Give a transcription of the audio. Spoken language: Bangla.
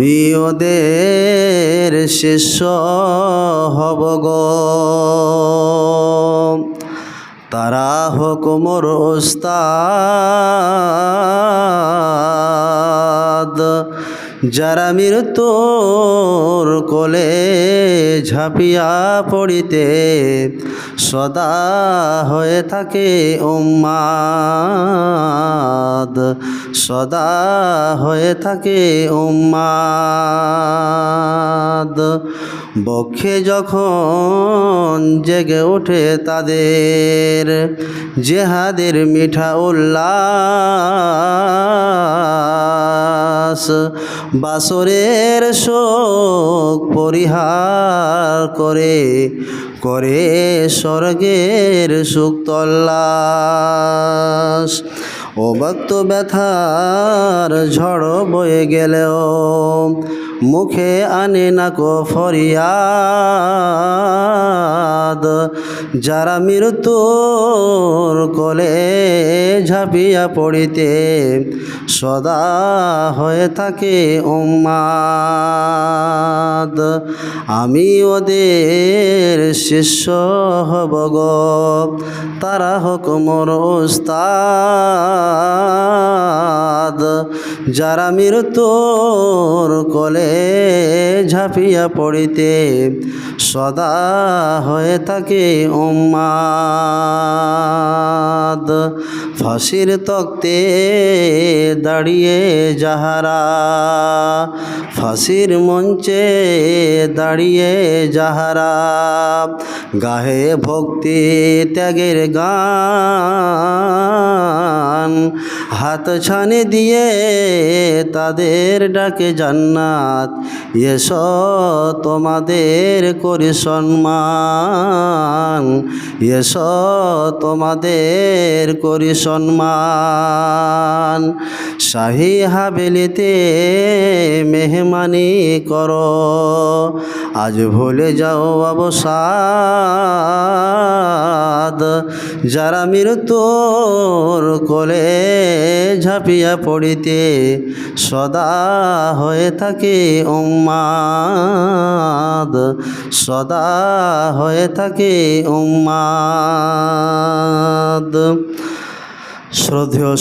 আমি শিষ্য হব তারা হুকুমর ওস্তাদ যারা মৃত্যুর কোলে ঝাঁপিয়া পড়িতে সদা হয়ে থাকে উম্মাদ সদা হয়ে থাকে উম্মাদ। বক্ষে যখন জেগে ওঠে তাদের জেহাদের মিঠা উল্লাস, বাসরের শোক পরিহার করে করে স্বর্গের সুখ তল্লাস ও ব্যথার ঝড় বয়ে গেলেও মুখে আনে না কো ফরিয়াদ। যারা মৃত্যুর কোলে ঝাঁপিয়া পড়িতে সদা হয়ে থাকে উম্মাদ আমি ওদের শিষ্য হব গ। তারা হুকুমর ওস্তাদ। যারা মৃত্যুর কলে ঝাঁপিয়া পড়িতে সদা হয়ে থাকে উম্মাদ। ফাঁসির তক্তে দাঁড়িয়ে যাহারা, ফাঁসির মঞ্চে দাঁড়িয়ে যাহারা, গাহে ভক্তি ত্যাগের গান, হাত ছানে দিয়ে তাদের ডাকে জান্নাত। এস তোমাদের করি সম্মান। এস তোমাদের করি সম্মান। শাহী হাবেলিতে মেহমানি করো। আজ ভুলে যাও যারা মৃত্যুর কোলে ঝাঁপিয়া পড়িতে সদা হয়ে থাকে উম্মাদ সদা হয়ে থাকে উম্মাদ। শ্রদ্ধেয়